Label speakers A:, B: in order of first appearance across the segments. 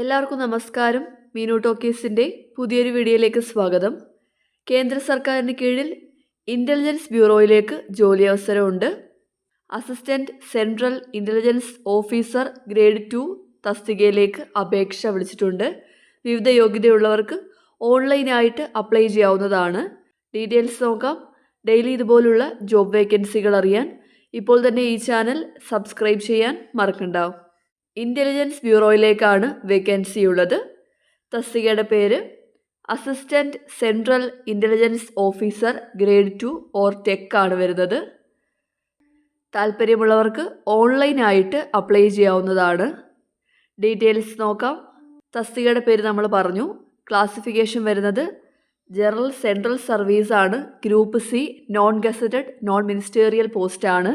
A: എല്ലാവർക്കും നമസ്കാരം. മീനു ടോക്കീസിന്റെ പുതിയൊരു വീഡിയോയിലേക്ക് സ്വാഗതം. കേന്ദ്ര സർക്കാരിന് കീഴിൽ ഇന്റലിജൻസ് ബ്യൂറോയിലേക്ക് ജോലി അവസരമുണ്ട്. Assistant central intelligence officer grade two തസ്തികയിലേക്ക് അപേക്ഷ വിളിച്ചിട്ടുണ്ട്. വിവിധ യോഗ്യതയുള്ളവർക്ക് ഓൺലൈനായിട്ട് അപ്ലൈ ചെയ്യാവുന്നതാണ്. ഡീറ്റെയിൽസ് നോക്കാം. ഡെയിലി ഇതുപോലുള്ള ജോബ് വേക്കൻസികൾ അറിയാൻ. ഇപ്പോൾ തന്നെ ഈ ചാനൽ സബ്സ്ക്രൈബ് ചെയ്യാൻ മറക്കണ്ടാവും ഇന്റലിജൻസ് ബ്യൂറോയിലേക്കാണ് വേക്കൻസി ഉള്ളത്. തസ്തികയുടെ പേര് assistant central intelligence officer grade two or tech ആണ് വരുന്നത്. താല്പര്യമുള്ളവർക്ക് ഓൺലൈനായിട്ട് അപ്ലൈ ചെയ്യാവുന്നതാണ്. ഡീറ്റെയിൽസ് നോക്കാം. തസ്തികയുടെ പേര് നമ്മൾ പറഞ്ഞു. ക്ലാസിഫിക്കേഷൻ വരുന്നത് ജനറൽ സെൻട്രൽ സർവീസ് ആണ്. Group C non gazetted non ministerial പോസ്റ്റാണ്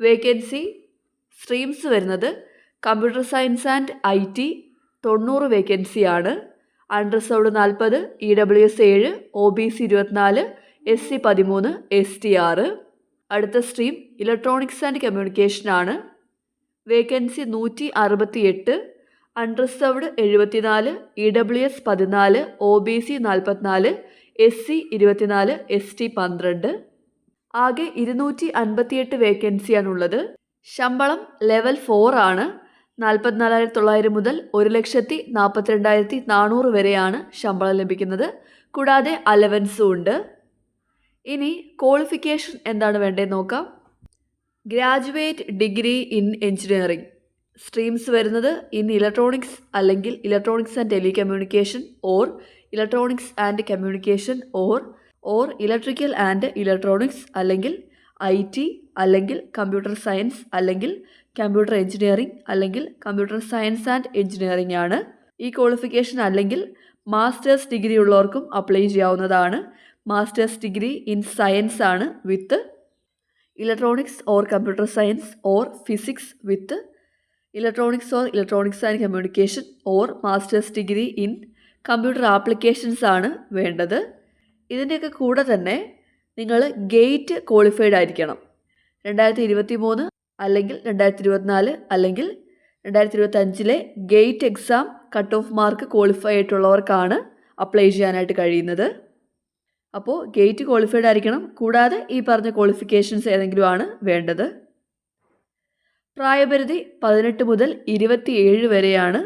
A: വേക്കൻസി സ്ട്രീംസ് വരുന്നത് computer science and I T തൊണ്ണൂറ് വേക്കൻസിയാണ്. അൺറിസർവ്ഡ് നാൽപ്പത് ഇ ഡബ്ല്യു എസ് ഏഴ് ഒ ബി സി ഇരുപത്തിനാല് എസ് സി പതിമൂന്ന് എസ് ടി ആറ്. അടുത്ത സ്ട്രീം ഇലക്ട്രോണിക്സ് ആൻഡ് കമ്മ്യൂണിക്കേഷൻ ആണ്. വേക്കൻസി നൂറ്റി അറുപത്തി എട്ട് അൺറിസർവ്ഡ് എഴുപത്തിനാല് ഇ ഡബ്ല്യു എസ് പതിനാല് ഒ ബി സി നാൽപ്പത്തിനാല് എസ് സി ഇരുപത്തിനാല് എസ് ടി പന്ത്രണ്ട്. ആകെ ഇരുന്നൂറ്റി അൻപത്തിയെട്ട് വേക്കൻസിയാണുള്ളത്. ശമ്പളം ലെവൽ ഫോർ ആണ്. നാൽപ്പത്തിനാലായിരത്തി തൊള്ളായിരം മുതൽ ഒരു ലക്ഷത്തി നാൽപ്പത്തിരണ്ടായിരത്തി നാനൂറ് വരെയാണ് ശമ്പളം ലഭിക്കുന്നത്. കൂടാതെ അലവൻസും ഉണ്ട്. ഇനി ക്വാളിഫിക്കേഷൻ എന്താണ് വേണ്ടതെന്ന് നോക്കാം. Graduate degree in engineering streams വരുന്നത് ഇൻ ഇലക്ട്രോണിക്സ് അല്ലെങ്കിൽ electronics and telecommunication or electronics and communication or or electrical and electronics അല്ലെങ്കിൽ ഐ ടി അല്ലെങ്കിൽ കമ്പ്യൂട്ടർ സയൻസ് അല്ലെങ്കിൽ കമ്പ്യൂട്ടർ എഞ്ചിനീയറിംഗ് അല്ലെങ്കിൽ കമ്പ്യൂട്ടർ സയൻസ് ആൻഡ് എഞ്ചിനീയറിംഗ് ആണ്. ഈ ക്വാളിഫിക്കേഷൻ അല്ലെങ്കിൽ മാസ്റ്റേഴ്സ് ഡിഗ്രി ഉള്ളവർക്കും അപ്ലൈ ചെയ്യാവുന്നതാണ്. മാസ്റ്റേഴ്സ് ഡിഗ്രി ഇൻ സയൻസ് ആണ് with electronics or computer science or physics with electronics or electronics and communication or masters degree in computer applications ആണ് വേണ്ടത്. ഇതിന്റെയൊക്കെ കൂടെ തന്നെ നിങ്ങൾ ഗേറ്റ് ക്വാളിഫൈഡ് ആയിരിക്കണം. രണ്ടായിരത്തി ഇരുപത്തി മൂന്ന് അല്ലെങ്കിൽ രണ്ടായിരത്തി ഇരുപത്തിനാല് അല്ലെങ്കിൽ രണ്ടായിരത്തി ഇരുപത്തഞ്ചിലെ GATE exam cut off mark qualify ആയിട്ടുള്ളവർക്കാണ് apply ചെയ്യാനായിട്ട് കഴിയുന്നത്. അപ്പോൾ ഗേറ്റ് ക്വാളിഫൈഡ് ആയിരിക്കണം. കൂടാതെ ഈ പറഞ്ഞ ക്വാളിഫിക്കേഷൻസ് ഏതെങ്കിലും ആണ് വേണ്ടത്. പ്രായപരിധി പതിനെട്ട് മുതൽ ഇരുപത്തിയേഴ് വരെയാണ്.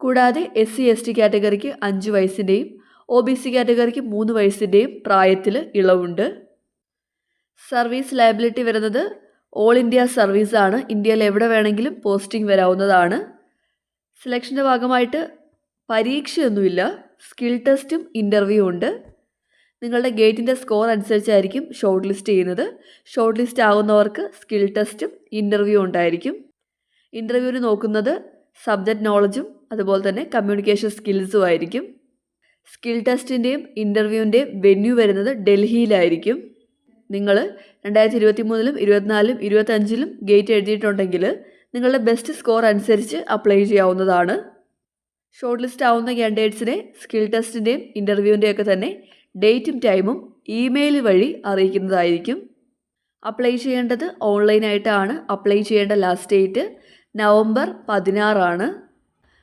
A: കൂടാതെ എസ് സി എസ് ടി കാറ്റഗറിക്ക് അഞ്ച് വയസ്സിന്റെയും ഒ ബി സി കാറ്റഗറിക്ക് മൂന്ന് വയസ്സിന്റെയും പ്രായത്തിൽ ഇളവുണ്ട്. സർവീസ് ലയബിലിറ്റി വരുന്നത് ഓൾ ഇന്ത്യ സർവീസാണ് ഇന്ത്യയിൽ എവിടെ വേണമെങ്കിലും പോസ്റ്റിംഗ് വരാവുന്നതാണ്. സെലക്ഷന്റെ ഭാഗമായിട്ട് പരീക്ഷയൊന്നുമില്ല. സ്കിൽ ടെസ്റ്റും ഇന്റർവ്യൂ ഉണ്ട്. നിങ്ങളുടെ ഗേറ്റിന്റെ സ്കോർ അനുസരിച്ചായിരിക്കും ഷോർട്ട് ലിസ്റ്റ് ചെയ്യുന്നത് ഷോർട്ട് ലിസ്റ്റ് ആകുന്നവർക്ക് സ്കിൽ ടെസ്റ്റും ഇന്റർവ്യൂ ഉണ്ടായിരിക്കും. ഇന്റർവ്യൂവിന് നോക്കുന്നത് സബ്ജക്റ്റ് നോളജും അതുപോലെ തന്നെ കമ്മ്യൂണിക്കേഷൻ സ്കിൽസും ആയിരിക്കും. സ്കിൽ ടെസ്റ്റിന്റെയും ഇന്റർവ്യൂവിന്റെയും വെന്യൂ വരുന്നത് ഡൽഹിയിലായിരിക്കും. നിങ്ങൾ രണ്ടായിരത്തി ഇരുപത്തി മൂന്നിലും ഇരുപത്തിനാലിലും ഇരുപത്തഞ്ചിലും ഗേറ്റ് എഴുതിയിട്ടുണ്ടെങ്കിൽ നിങ്ങളുടെ ബെസ്റ്റ് സ്കോർ അനുസരിച്ച് അപ്ലൈ ചെയ്യാവുന്നതാണ്. ഷോർട്ട് ലിസ്റ്റ് ആവുന്ന ക്യാൻഡിഡേറ്റ്സിനെ സ്കിൽ ടെസ്റ്റിന്റെയും ഇന്റർവ്യൂവിന്റെയും ഒക്കെ തന്നെ ഡേറ്റും ടൈമും ഇമെയിൽ വഴി അറിയിക്കുന്നതായിരിക്കും. അപ്ലൈ ചെയ്യേണ്ടത് ഓൺലൈനായിട്ടാണ് അപ്ലൈ ചെയ്യേണ്ട ലാസ്റ്റ് ഡേറ്റ് നവംബർ പതിനാറാണ്.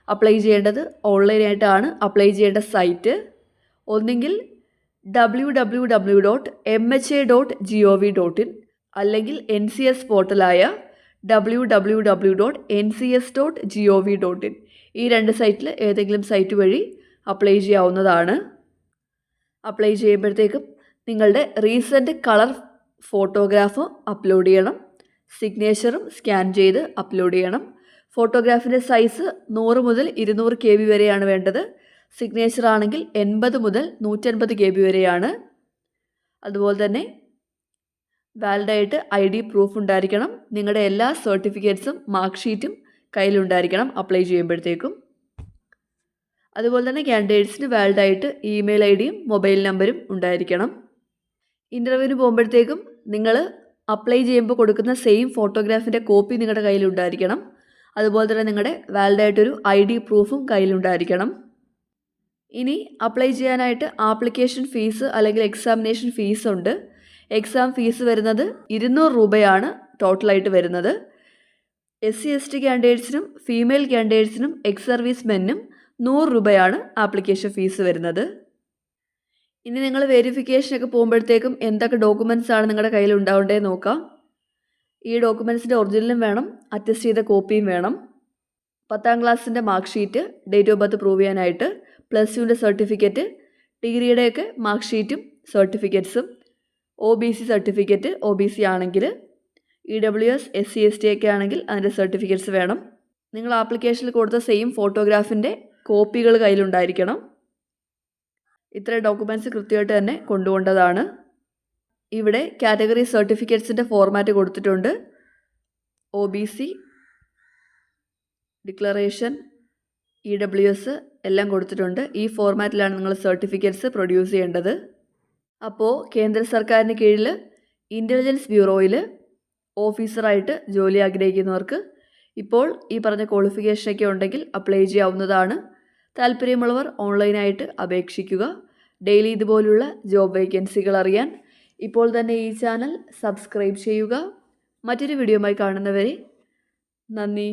A: അപ്ലൈ ചെയ്യേണ്ടത് ഓൺലൈനായിട്ടാണ് അപ്ലൈ ചെയ്യേണ്ട സൈറ്റ് ഒന്നെങ്കിൽ W dot M H A dot G O V dot in അല്ലെങ്കിൽ N C S പോർട്ടലായ W dot N C S dot G O V dot in ഈ രണ്ട് സൈറ്റിൽ ഏതെങ്കിലും സൈറ്റ് വഴി അപ്ലൈ ചെയ്യാവുന്നതാണ്. അപ്ലൈ ചെയ്യുമ്പോഴത്തേക്കും നിങ്ങളുടെ റീസെന്റ് കളർ ഫോട്ടോഗ്രാഫ് അപ്ലോഡ് ചെയ്യണം. സിഗ്നേച്ചറും സ്കാൻ ചെയ്ത് അപ്ലോഡ് ചെയ്യണം. ഫോട്ടോഗ്രാഫിന്റെ സൈസ് നൂറ് മുതൽ ഇരുന്നൂറ് കെ ബി വരെയാണ് വേണ്ടത്. സിഗ്നേച്ചർ ആണെങ്കിൽ എൺപത് മുതൽ നൂറ്റൻപത് കെ ബി വരെയാണ്. അതുപോലെ തന്നെ വാലിഡായിട്ട് ഐ ഡി പ്രൂഫ് ഉണ്ടായിരിക്കണം. നിങ്ങളുടെ എല്ലാ സർട്ടിഫിക്കറ്റ്സും മാർക്ക് ഷീറ്റും കയ്യിലുണ്ടായിരിക്കണം അപ്ലൈ ചെയ്യുമ്പോഴത്തേക്കും. അതുപോലെ തന്നെ ക്യാൻഡിഡേറ്റ്സിന് വാലിഡായിട്ട് ഇമെയിൽ ഐ ഡിയും മൊബൈൽ നമ്പരും ഉണ്ടായിരിക്കണം. ഇന്റർവ്യൂവിന് പോകുമ്പോഴത്തേക്കും നിങ്ങൾ അപ്ലൈ ചെയ്യുമ്പോൾ കൊടുക്കുന്ന സെയിം ഫോട്ടോഗ്രാഫിന്റെ കോപ്പി നിങ്ങളുടെ കയ്യിലുണ്ടായിരിക്കണം അതുപോലെ തന്നെ നിങ്ങളുടെ വാലിഡായിട്ടൊരു ഐ ഡി പ്രൂഫും കയ്യിലുണ്ടായിരിക്കണം ഇനി അപ്ലൈ ചെയ്യാനായിട്ട് ആപ്ലിക്കേഷൻ ഫീസ് അല്ലെങ്കിൽ എക്സാമിനേഷൻ ഫീസ് ഉണ്ട്. എക്സാം ഫീസ് വരുന്നത് ഇരുന്നൂറ് രൂപയാണ് ടോട്ടലായിട്ട് വരുന്നത്. എസ് സി എസ് ടി ക്യാൻഡിഡേറ്റ്സിനും ഫീമെയിൽ ക്യാൻഡിഡേറ്റ്സിനും എക്സ് സർവീസ് മെന്നും നൂറ് രൂപയാണ് ആപ്ലിക്കേഷൻ ഫീസ് വരുന്നത്. ഇനി നിങ്ങൾ വെരിഫിക്കേഷനൊക്കെ പോകുമ്പോഴത്തേക്കും എന്തൊക്കെ ഡോക്യുമെന്റ്സ് ആണ് നിങ്ങളുടെ കയ്യിൽ ഉണ്ടാവേണ്ടത് നോക്കാം. ഈ ഡോക്യുമെന്റ്സിന്റെ ഒറിജിനലും വേണം അറ്റസ്റ്റ് ചെയ്ത കോപ്പിയും വേണം. പത്താം ക്ലാസ്സിന്റെ mark sheet date of birth prove ചെയ്യാനായിട്ട് പ്ലസ് ടുവിന്റെ സർട്ടിഫിക്കറ്റ് ഡിഗ്രിയുടെയൊക്കെ മാർക്ക് ഷീറ്റും സർട്ടിഫിക്കറ്റ്സും O B C certificate O B C ആണെങ്കിൽ E W S S C S T ഒക്കെ ആണെങ്കിൽ അതിന്റെ സർട്ടിഫിക്കറ്റ്സ് വേണം. നിങ്ങൾ ആപ്ലിക്കേഷനിൽ കൊടുത്ത സെയിം ഫോട്ടോഗ്രാഫിന്റെ കോപ്പികൾ കയ്യിലുണ്ടായിരിക്കണം. ഇത്ര ഡോക്യുമെന്റ്സ് കൃത്യമായിട്ട് തന്നെ കൊണ്ടുപോകേണ്ടതാണ്. ഇവിടെ കാറ്റഗറി സർട്ടിഫിക്കറ്റ്സിന്റെ ഫോർമാറ്റ് കൊടുത്തിട്ടുണ്ട്. O B C declaration E W S എല്ലാം കൊടുത്തിട്ടുണ്ട്. ഈ ഫോർമാറ്റിലാണ് നിങ്ങൾ സർട്ടിഫിക്കറ്റ്സ് പ്രൊഡ്യൂസ് ചെയ്യേണ്ടത്. അപ്പോൾ കേന്ദ്ര സർക്കാരിന് കീഴിൽ ഇന്റലിജൻസ് ബ്യൂറോയിൽ ഓഫീസറായിട്ട് ജോലി ആഗ്രഹിക്കുന്നവർക്ക് ഇപ്പോൾ ഈ പറഞ്ഞ ക്വാളിഫിക്കേഷനൊക്കെ ഉണ്ടെങ്കിൽ അപ്ലൈ ചെയ്യാവുന്നതാണ്. താല്പര്യമുള്ളവർ ഓൺലൈനായിട്ട് അപേക്ഷിക്കുക. ഡെയിലി ഇതുപോലുള്ള ജോബ് വേക്കൻസികൾ അറിയാൻ ഇപ്പോൾ തന്നെ ഈ ചാനൽ സബ്സ്ക്രൈബ് ചെയ്യുക. മറ്റൊരു വീഡിയോയുമായി കാണുന്നവരെ നന്ദി.